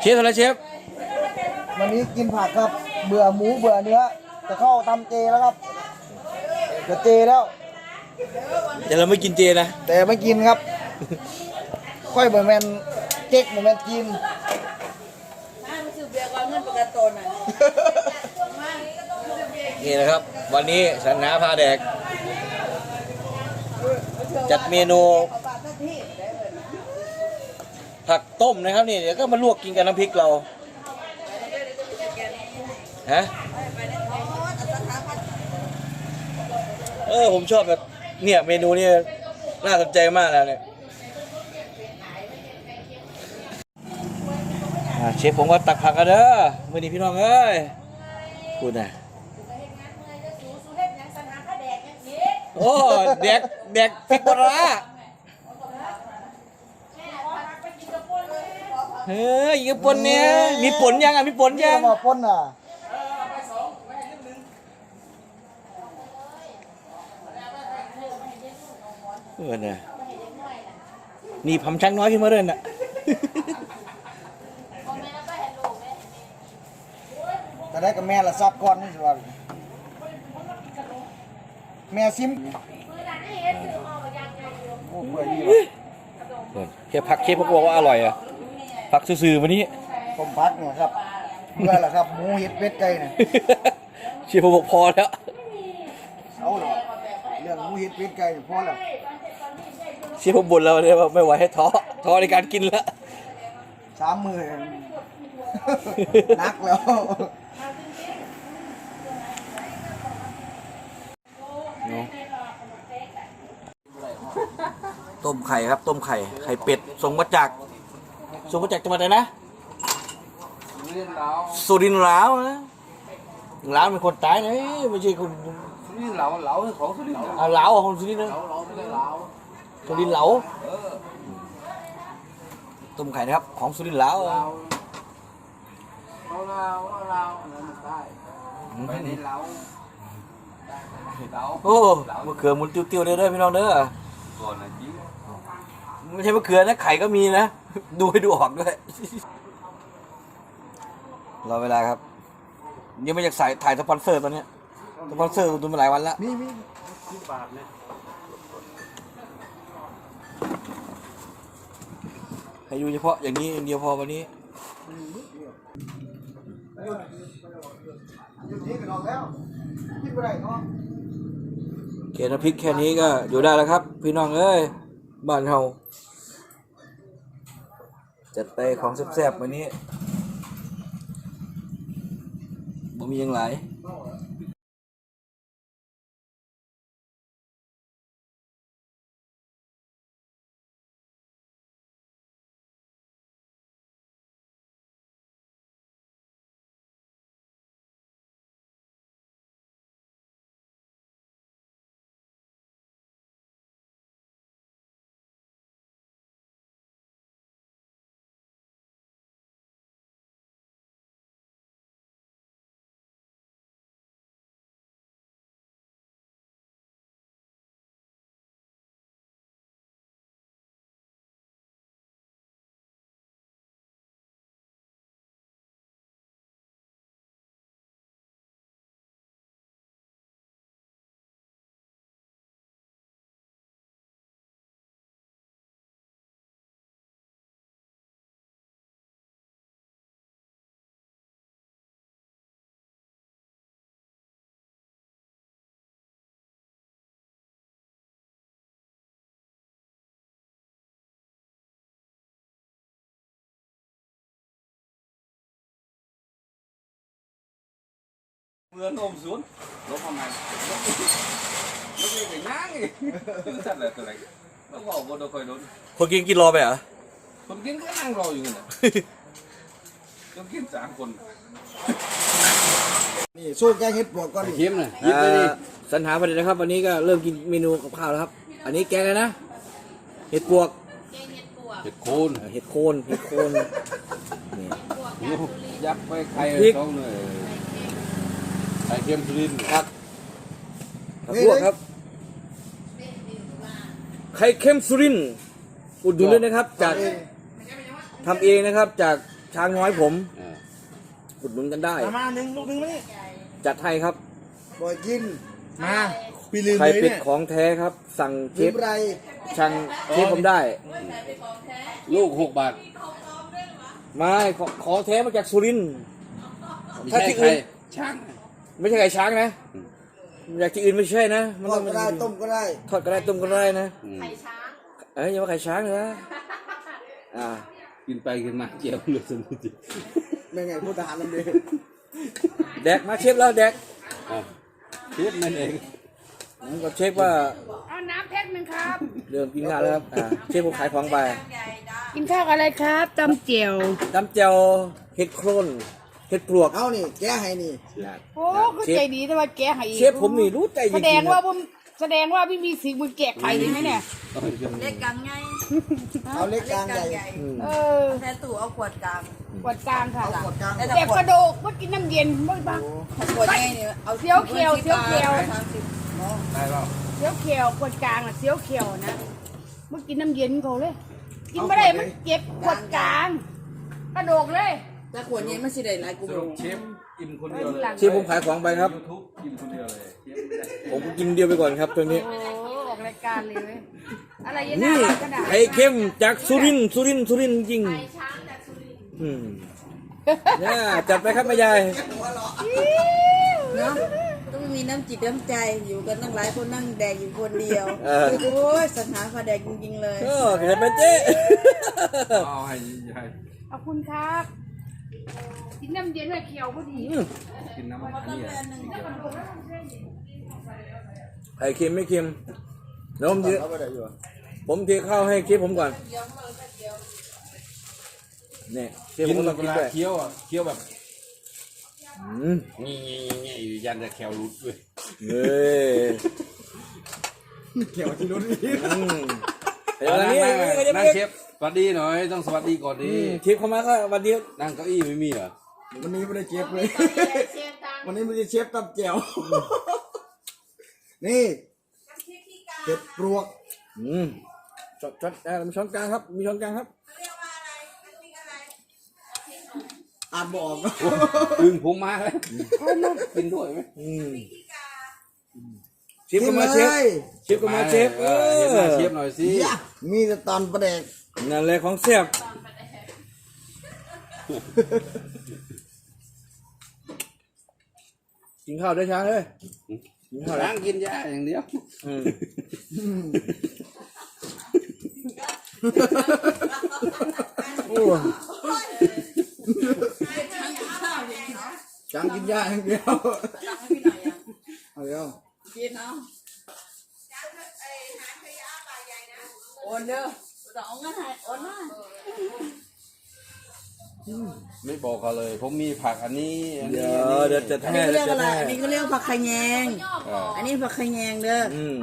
เชฟอะไรเชฟวันนี้กินผักครับ เบื่อหมูเบื่อเนื้อ จะเข้าทำเจแล้วครับจะเจแล้ว แต่เราไม่กินเจนะ แต่ไม่กินครับ ค่อยเหมือนแมนเจ๊กเหมือนแมนกินถ้ามันซื้อเบียร์ก่อนเงินประกันตนอะนี่นะครับ วันนี้สันนาพาแดก จัดเมนู เอาปากทัที่ได้เลยนะ ผักต้มนะครับนี่เดี๋ยวก็มาลวกกินกับน้ำพริกเราฮะเออผมชอบแบบเนี่ยเมนูนี่น่าสนใจมากนะเนี่ยเชฟผมก็ตักผักกันเด้อมือนี้พี่น้องเอ้ยพูดนะโอ้เด็กเด็กพริกปลาร้า เฮ้ยอีกปนเนี่ยมีผลยังอะมีผลนี่ยังก็มาป้นอะเออเนี่ยนี่ผมชักน้อยขึ้นมาเลยน่ะ แต่ได้กับแม่ละซับก่อนนี่สิว่าแม่ซิมโอ้เบื่อดีว่ะแค่ผักเคฟเขาบอกว่าอร่อยอะ ผักซื่อๆวันนี้ ผมพักเนี่ยครับเบื่อละครับหมูเห็ดเป็ดไก่เนี่ยเชฟผมบอกพอแล้ว เอาเหรอเรื่องหมูเห็ดเป็ดไก่เนี่ยพอแล้วเชฟผมบ่นแล้วเนี่ยว่าไม่ไหวให้ท้อท้อในการกินแล้วสามมือนักแล้วต้มไข่ครับ ต้มไข่ ไข่เป็ดส่งมาจาก ส่งมาจากจังหวัดไหนนะสุรินทร์ลาวนะลาวเป็นคนตายนะไม่ใช่คนนี่เหลาเหลาของสุรินทร์อ่าลาวอะคนสุรินทร์นะเหลาเหลาไม่ได้เหลาสุรินทร์เหลาเออต้มไข่นะครับ ของสุรินทร์เหลาเหลาเหลาเหลาเหลาอันนั้นมันได้ไปในเหลาเหลาโอ้มะเขือหมุนติ้วๆเด้อเด้อพี่น้องเด้อก่อนนะจีไม่ใช่มะเขือนะไข่ก็มีนะ ดูให้ดูออกด้วยรอเวลาครับยังไม่อยากสายถ่ายสปอนเซอร์ตอนเนี้ยสปอนเซอร์ตุนมาหลายวันแล้วมีมีให้ดูเฉพาะอย่างนี้อย่างเดียวพอวันนี้หยุดนี้กันออกแล้วกินไปได้เนาะเกน้ำพริกแค่นี้ก็อยู่ได้แล้วครับ พี่น้องเอ้ยบ้านเฮา จัดไปของแซ่บๆวันนี้บ่มียังหลายเมื่อนมสวนลบทำไมลบลบยังไงย่างไร ตัวไหนแล้วก็บนตัวคอยโดนคนกินกินรอไปเหรอ คนกินก็นั่งรออยู่กันนะต้องกินสามคนนี่สู้แกงเห็ดปวกก่อนเข้มเลยอ่าสัญหาประเด็นนะครับ วันนี้ก็เริ่มกินเมนูกับข้าวแล้วครับ อันนี้แกงอะไรนะ เห็ดปวกเห็ดโคนเอ่อเห็ดโคนเห็ดโคนนี่ยัดไปไข่พริกเขาเลย ไข่เค็มสุรินทร์ผักผักลวกครับ ไข่เค็มสุรินทร์อุดหนุนด้วยนะครับ จากทำเองนะครับ จากช้างน้อยผมเอออุดหนุนกันได้ มามาหนึ่งลูกหนึ่งมานี่จัดให้ครับ บ่อยกินมาพี่ลืมไข่เลยเป็ดเนี่ยของแท้ครับ สั่งเชลืฟมไรช่างเชฟผมได้ ลูกหกบาทไม่ขอของแท้มาจากสุรินทร์ ไม่ถ้าใช่ที่ใครอื่นช่าง ไม่ใช่ไก่ช้างนะ อยากที่อื่นไม่ใช่นะ มันทอต้ดองก็ได้ต้มก็ได้ ทอดก็ได้ต้มก็ได้นะ อืมเอ้ยอย่าว่าไข่ช้างเลยนะอ่า กินไปกินมาเจียวเลยสมุทรไม่ไงพูดทหารนั่นเองแดกมาเชฟแล้วแดกอะเทียบนั่นเองผมกับเชฟว่าเอาน้ำแพ็คหนึ่งครับ เริ่มกินข้าวแล้วครับ อ่า เชฟผมขายของไปกินข้าวกับอะไรครับตำเจียวน้ำเจียวเห็ดโครน เห็ดปลวกเอานี่ แกให้นี่ โอ้ก็ใจดีแต่ว่าแกให้อีกเชฟผมนี่รู้ใจจแสริงดงๆว่านะผมแสดงว่าพี่มีสีมือแกะไข่ดีไหมเนี่ยเอาอีกแล้วเล็กกลางไงเอาเล็กกลางใหญ่อืมเออแค่ตู่เอาขวดกลางกดกลางค่ะเอาขวดกลางแต่แต่ขวกดระโดกว่ากินน้ำเย็นบ้างบ้างขวดไงเนี่ยเอาเสี้ยวเขียวเสี้ยวเขียวสามสิบเนาะได้เปล่าเสี้ยวเขียวกดกลางอะเสี้ยวเขียวนะเมื่อกินน้ำเย็นเขาเลย กินไม่ได้มันเจ็บกดกลาง กระโดกเลย แต่ขวดนี้มันสิได้หลายกูสรุปเชฟอิ่มคนเดียวเลยเชฟผมขายของไปครับ ยูทูบอิ่มคนเดียวเลยเชฟไม่ได้ผมกินเดียวไปก่อนครับตัวนี้ โอ้ออกรายการเลยเว้ยอะไรอยังนี่น่ารักกระดาษไข่เค็มจากสุรินทร์สุรินทร์สุรินทร์จริงอืมเนี่ยจัดไปครับแม่ยายเนาะต้องมีน้ำจิตน้ำใจอยู่กันตั้งหลายคนนั่งแดกอยู่คนเดียวเออโอ้ยสถานพาแดกจริงๆเลย ก็เห็นไหมเจ๊ เอาให้ให้ขอบคุณครับ กินน้ำเย็นเลยเขียวพอดีกินน้ำมันอันนี้อะไข่เค็มไม่เค็มเดี๋ยวผมเทเอาไปได้อยู่อะผมเทข้าวให้เชฟผมก่อนเนี่ยเชฟผกิมนก็ต้องเวกินลาด้วยเคี้ยวอะเคี้ยวแบบอืมงี้งี้งี้อยู่ยันจะแควรุดด้วยเฮ้ยเขียวที่รุ่นนี้ อืม เดี๋ยวนั่นี้งไม่ได้นั่ไม่งเชฟสวัสดีหน่อยต้องสวัสดีก่อนอืดีมเชฟเข้ามาก็วันเดียวนั่งเก้าอี้ไม่มีเหรอวันนี้ไม่ได้เชฟเลย วันนี้ไม่ได้เชฟตับแจ่วนี่เห็ดปลวกอืมช้อนช้อนอ่ามีช้อนกลางครับ มีช้อนกลางครับอ่านบอกอึ้งผมมาแล้วกินด้วยไหมอืม เชฟก็มาเชฟเชฟก็มาเชฟเอเห็นหน้าอเชฟหน่อยสิยะมีแต่ตอนประเด็กนั่นแหละของแซ่บกินข้าวด้วยช้างเลยกินข้าวแล้ล้าวงกินยาอย่างเดียวอืมโอ้ช้างกินหญ้าอย่างเดียว เอาเดี๋ยว กินเอาโอนเด้อจะเอาเงินให้โอนมา ไม่บอกเขาเลย ผมมีผักอันนี้อันเดี๋นี้ยวอันนี้เดี๋ยวจะอันให้นี้เขาเดี๋เรียยวกอะไรจะให้อันนี้เขาเรียกผักขะแยงเอออันนี้ผักขะแยงเด้ออืม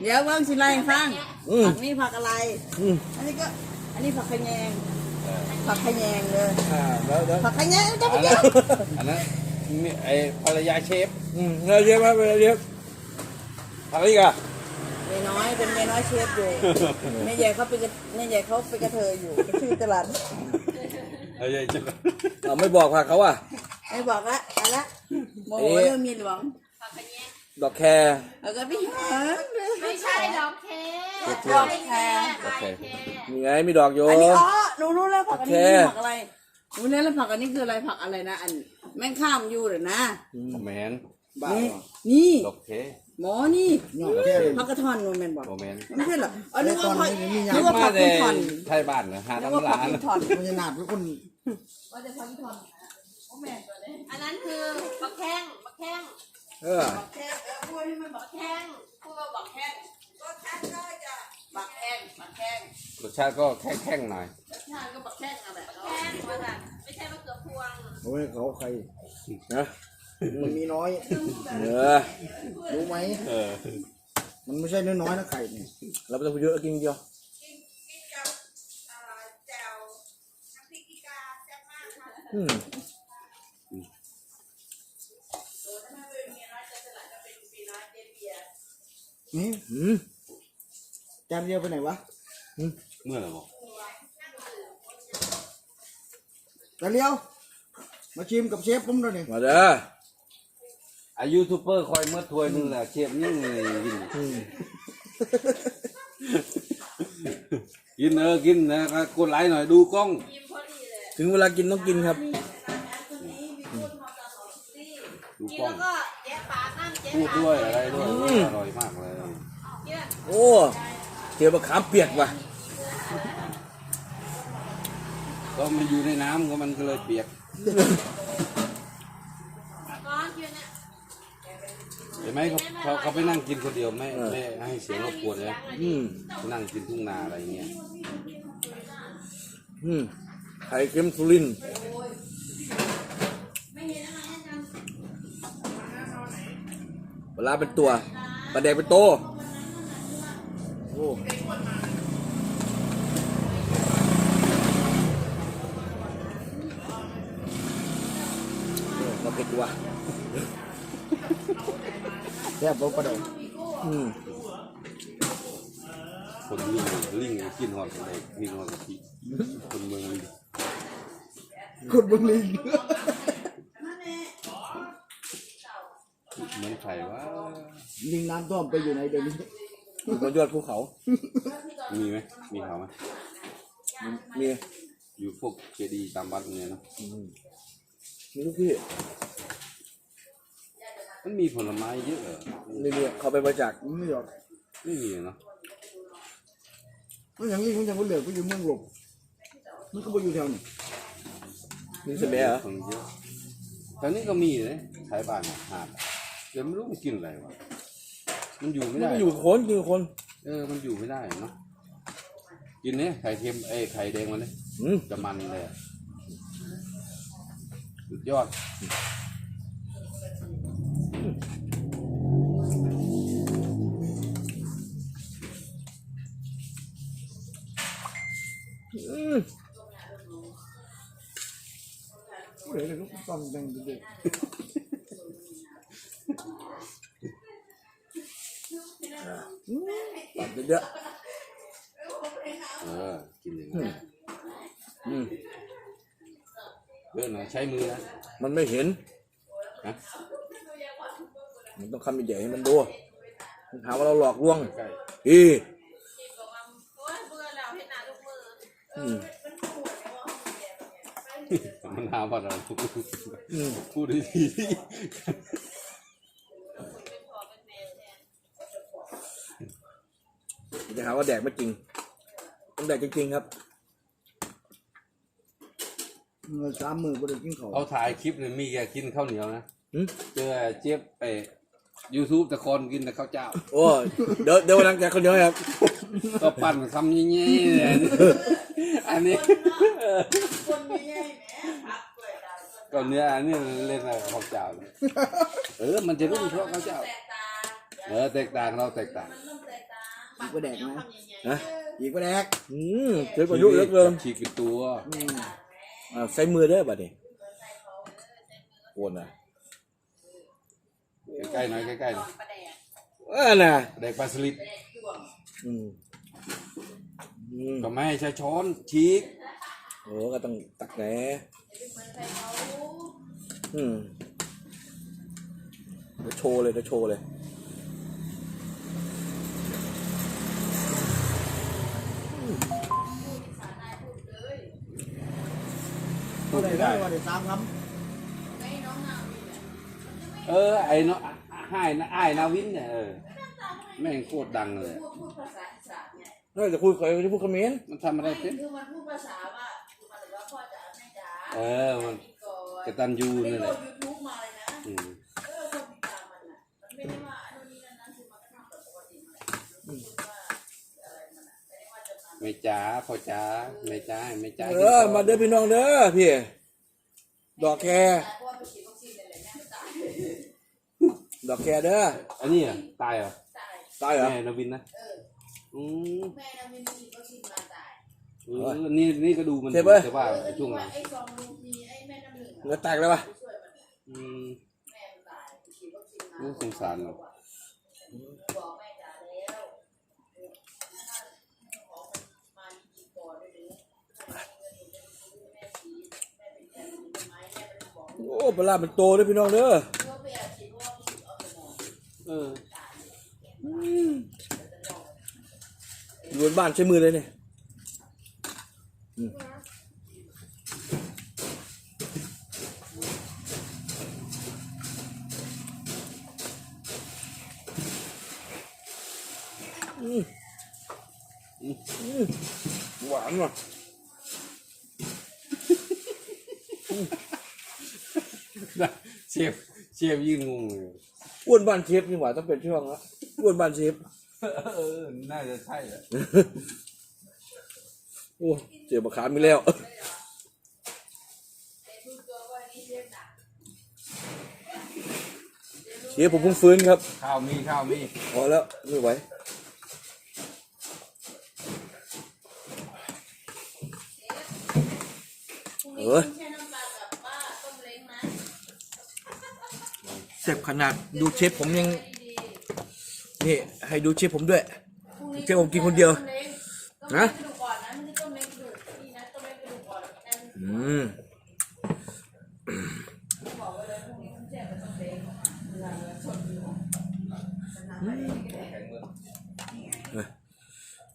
เดี๋ยวว่างสิไล่ให้ฟังอืม ผักนี่ผักอะไร อืมอันนี้ก็ อันนี้ผักขะแยงผักขะแยงเลยอ่าแล้วแล้วผักขะแยงก็อัไม่นเยนั้นอะอันนั้นมีไอภรรยาเชฟอืมแล้วเรียกมาเรียกอะไรอีกอะเมียน้อยเป็นเมียน้อยเชฟอยู่แม่ใหญ่เขาเป็นกระแม่ใหญ่เขาเป็นกระเทยอยู่ชื่อตลาด เอ้ยจะเราไม่บอกผักเขาอะ ไอ้บอกละเอาละโมโหเอ๊ะเรื่องเมียหลวงดอกแคร์แล้วก็พี่หางไม่ใช่ดอกเคดอกแคร์โอเคมีไงมีดอกโยอันนี้อ๋อหนูรู้แล้วผักอันนี้โอเคผักอะไรหนูรู้แล้วผักอันนี้คืออะไรผักอะไรนะ อันแม่งข้ามอยู่เหรอนะ แมนบ้านี่เหรอนี่ ดอกเค หมอนี่ยอดแค่เลยผักกระท่อนโมเมนบอกโมแมนไม่ใช่เหรออ๋อนึกว่าผักแต่ตอนนี้มีอย่างนึกว่ามาผักแต่คุณท่อนไทยบ้านนะหานึกว่าน้ำผักร้านคุณท่อนมันจะหนาดทุกคนอันนั้นคือบักแข้งบักแข้งเออแค่เออพวกนี้มันบอกแข้งพวกเราบอกแข้งก็แข้งได้จ้ะบักแข้งบักแข้งรสชาติก็แข็งๆหน่อยรสชาติก็บักแข้งอะไรแข้งมาแบบไม่ใช่มะเขือพวงโอ้ยเขาใครนะ มันมีน้อย เออ รู้ไหม เออ มันไม่ใช่น้อยๆนะไข่เนี่ยเราไม่ต้องพูดเยอะกินเดียว อืมนี่อืมจานเดียวไปไหนวะเมื่อไหร่บอกแต่เลี้ยว มาชิมกับเชฟผมหน่อยนี่มาเด้อ อายูทูบเบอร์คอยเมื่อถ้วยหนึงแหละเชฟยิ่งเลยกินอืมกินเออกินนะกดไลค์หน่อยดูกล้อง ถึงเวลากินต้องกินครับ ดูกินกล้อแล้งวก็แยะปากนั่งแยะพูดปากด้วยอะไรด้วยอืมอร่อยมากเลย โอ้เจอมะขามเปียกว่ะก็มันอยู่ในน้ำก็มันก็เลยเปียกก้ ไหมเขาเขาเขาไปนั่งกินคนเดียวไม่ไม่ให้เสียงรบกวนเลยอืมนั่งกินทุ่งนาอะไรเงี้ยอืมไข่เค็มสุรินทร์ปลาร้าเป็นตัวปลาแดกเป็นโตโอ้โอ้มาเผ็ดว่ะ แซ่บบ่ประเดี๋ยวอืมคนลิงลิงกินหอดอะไรกินหอดกะทิคนเมืองลิงคุณบึงลิงเหมือนไข่ว่าลิงน้ำท่วมไปอยู่ไหนเดี๋ยวนี้อยู่บนยอดภูเขา มีไหมมีเขาไหมมีอยู่พวกเจดีย์ตามวัดเนี่ยเนอะมีทุกที่ มันมีผลไม้เยอะเหรอนี่มีเขาไปบริจาคไม่หรอกไม่มีเนาะมันอย่างลิงมันอย่างคนเหลือไปอยู่เมืองหลบมันก็ไปอยู่แถวนี้มีเสบียเหรอคนเยอะตอนนี้ก็มีเลยขายบ้านอะหาดเดี๋ยวไม่รู้มันกินอะไรวะมันอยู่ไม่มันได้ก็อยู่กับคนอยู่กับคนเออมันอยู่ไม่ได้เนาะกินเนี่ยไข่เค็มเอ้ยไข่แดงมันเลยอืมจะมันเลยอะสุดยอด เดี๋ยวเดี๋ยวลูกต้องแดงเด็กตัดเยอะเออกินอย่างนั้นๆอืมเรื่องนะใช้มือนะมันไม่เห็นฮะมันต้องคำใหญ่ๆให้มันดูมันหาว่าเราหลอกลวงใกล้อี มันหาว่าเราอืมพูดดีจะหาว่าแดกไม่จริงต้องแดกจริงๆครับเงินสามหมื่นบ่ได้กินเขาๆเขาถ่ายคลิปเลยมีแกกินข้าวเหนียวนะหืมเจอเจี๊ยบไปยูทูบตะคอนกินแต่ข้าวเจ้า โอ้เดี๋ยวเดี๋ยววันหลังแกคนเดียวให้ครับก็ปั่นคำเงี้ยๆเลยอันนี้ก็ เนื้ออันนี้เล่นอะไรกับข้าวเจ้าเนี่ยเออ มันจะรุ่งเพราะข้าวเจ้าเออแตกต่างเราแตกต่างอีกว่าแดกไหมนะอีกว่าแดกอืมเจอประยุกต์เหลือเกินฉีกเป็นตัวอืมอ่าใส่มือเด้อบัดนี้โวนอะใกล้ๆหน่อยใกล้ๆหน่อยเออน่ะแดกปลาสลิดอืมอืมก็ไม่ให้ใช้ช้อนฉีกโอ้ก็ต้องตักแหน อืมเดี๋ยวโชว์เลยเดี๋ยวโชว์เลย พูดได้ได้ว่าได้สามคเออ ไอ้เนาะให้นะไอ้ายนาวินเนี่ยเออแม่งโคตรดังเลยน่าจะคุยใครจะพูดคอมเขมนต์มันทำอะไรเป็นคือมันพูดภาษาว่า เออมันกตันยูนี่แหละยูทูบมาเลยนะอืมเออคนติดตามมันอะมันไม่ได้ว่าอันนี้นั่นนั่นคือมันก็ทำแบบปกติมันพูดว่าอะไรมันอะไม่ได้ว่าจะมาไม่จ้าพ่อจ้าไม่จ้าไม่จ้าเออมาเด้อพี่น้องเด้อพี่ดอกแครเพราะว่าไปฉีดวัคซีนอะไรแม่ไม่ตายดอกแครเด้ออันนี้อะตายเหรอตายตายเหรอแม่นาวินนะเอออืมแม่นะไม่ฉีดวัคซีนมาตาย เออนี่นี่ก็ดูมันเจ็บเว้ยแต่ว่าเออช่วงหว่าลังไอ้ซองลูกมีไอ้แม่น้ำหนึ่งเนื้อแตกเลยปะช่วยมันอืมแม่มันตายฉีดวัคซีนมาโอ้สงสารเราบอกแม่จ๋าแล้วของมันมาดีก่อนด้วยหรือแม่ฉีดแม่เป็นแค่โอ้ปลาร้ามันโตเลยพี่น้องเด้อเออ อยู่บนบ้านใช้มือเลยเนี่ยอืมอืมอืมอืม หวานว่ะเชฟเชฟยืนงงเลยอ้วนบ้านเชฟนี่หว่าต้องเป็นช่วงละอ้วนบ้านเชฟเออน่าจะใช่แหละโอ้เจอมะขามอีกแล้วเชฟผมเพิ่งฟื้นครับ ข้าวมีข้าวมีพอแล้วไม่ไหว ออเสพขนาดดูเชฟผมยัง นี่ ให้ดูเชฟผมด้วยเชฟผมกินคนเดียวนะดูก่อนนะไม่ใช่ต้มเล้งกระดูกนี่นะต้มเล้งกระดูกก่อนแอนอืม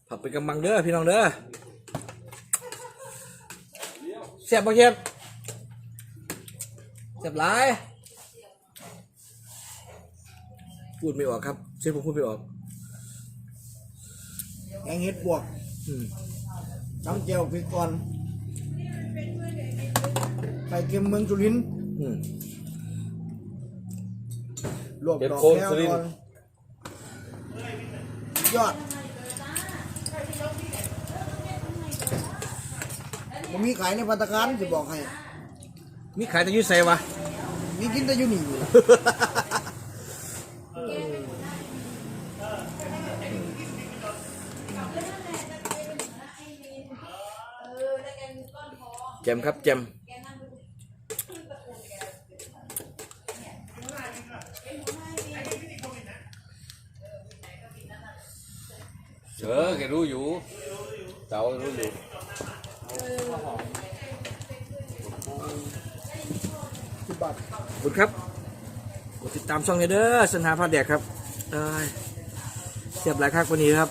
ผักเป็นกำมังเด้อพี่น้องเด้อ เสียบปะเชฟเสียบหลายพูดไม่ออกครับเชฟผมพูดไม่ออกแกงเห็ดบวกอืมน้ำเจียวพริกก่อนไข่เค็มเมืองสุรินทร์อืมลวกเห็ดดอกโคนแก้วสุรินทร์ก่อนยอด ผมมีขายในพัตตาคารจะบอกให้ มีขายแต่อยูไซวะ มีกินแต่อยู่นี่แจมครับแจมเออแกรู้อยู่เจ้ารู้อยู่ บุญครับกดติดตามช่องเลยเด้อสันหาพาแดกครับเอ้ยเสียบหลายครั้งวันนี้ครับ